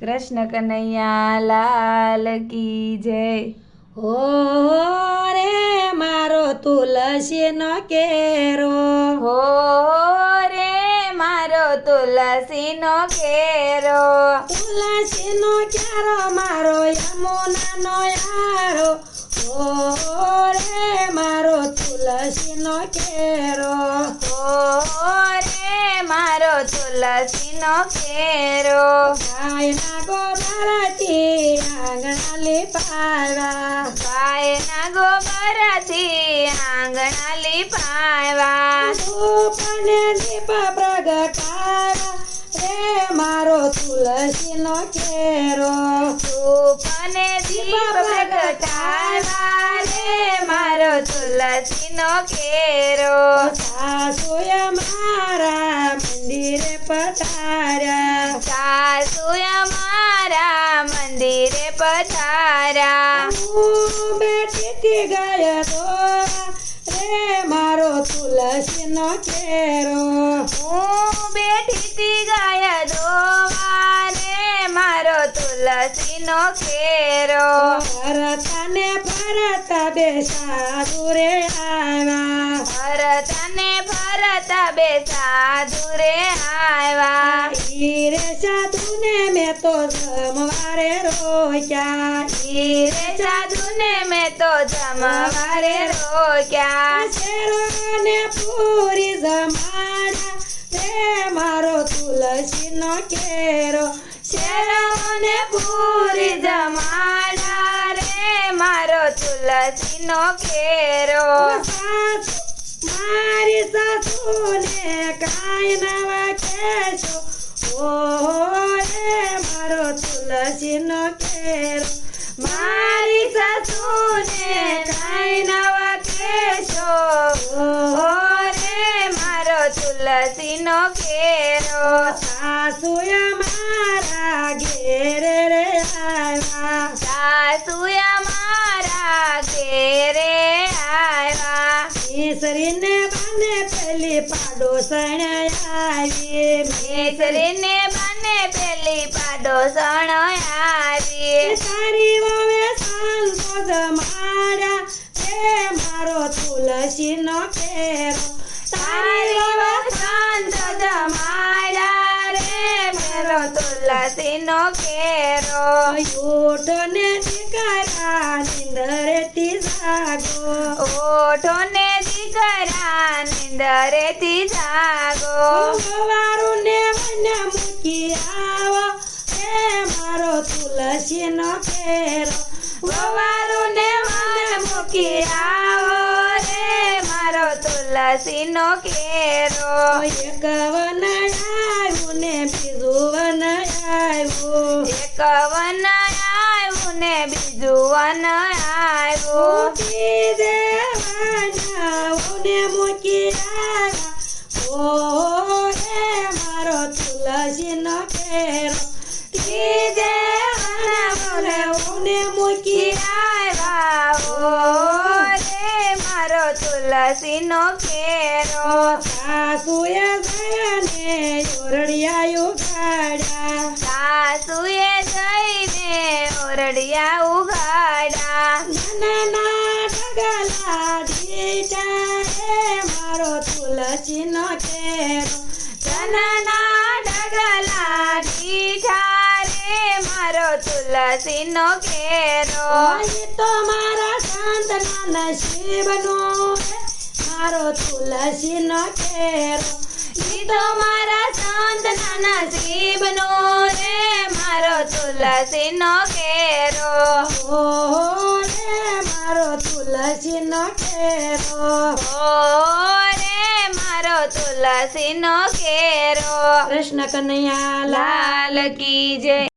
કૃષ્ણ કનૈયા લાલ કી જય. હો રે મારો તુલસીનો કેરો. હો રે મારો તુલસીનો કેરો. તુલસીનો કેરો મારો યમુનાનો યારો. હો રે મારો તુલસીનો કેરો. હો રે તુલસીનો કેરો. ગાયના ગોબરથી આંગણા લીપાડા ગાયના ગોબરથી આંગણા લીપાવ્યા ધૂપને દીપ પ્રગટાડા રે મારો તુલસીનો કેરો. ધૂપને દીપ મારો તુલસીનો ઘેરો સાસુએ મારા મંદિરે પધાર્યા. સાસુએ મારા મંદિરે પધાર્યા. હું બેઠીથી ગયા તો રે મારો તુલસીનો કેરો. મારો તુલસીનો કેરો ભરત બે સાધુ રે આવ્યા ભરતને ભરત બે સાધુ રે આવ્યા હીરે સાધુને મેં તો જમવારે રોક્યા. હીરે સાધુને મેં તો જમવારે રોક્યા. શેરોને પૂરી જમાડા રે મારો તુલસીનો કેરો. શેરોને પૂરી જમાડા રે, મારો તુલસીનો કેરો. મારી સાસુને કાંઈ નવા કહેશો ઓહો રે, મારો તુલસીનો કેરો. મારી સાસુને કાંઈ નવા કહેશો ઓહો રે, મારો તુલસીનો કેરો. સાસુએ મારા બાને પેલી પાડોસણ મેસરી ને બને પેલી પાડો આવી તારી વાવે સાંતો મારા રે મારો તુલસીનો ફેરો તારી વસંત જમાડા રે મેરો ને દીકરા નિંદરેથી જાગો. ઓઠો ને નિંદરેથી જાગો વારું ને મને મૂકી આવો. હે મારો તુલસીનો ફેરો ગવારું ને મને મૂકી આવો. રે મારો તુલસીનો કેરો. એક વન આવ્યું ને બીજું વન આવ્યું. એક વન આવ્યું ને બીજું વન આવ્યું. તુલસીનો કેરો. સાસુએ ગયાને ઓરડિયા ઉઘાડા સાસુએ જઈને ઓરડિયા ઉઘાડા નાના ઢગલા દીટા રે મારો તુલસીનો કેરો. નાના ડગલા દીઠા રે મારો તુલસીનો ઓય તો મારા સંતના નસીબનો. મારો તુલસીનો ઠેરો. ઈ તો મારા સંતના નસીબનો રે. મારો તુલસીનો કેરો. હો રે, મારો તુલસીનો ઠેરો. હો, રે, મારો તુલસીનો કેરો. કૃષ્ણ કનૈયા, લાલ કી જય.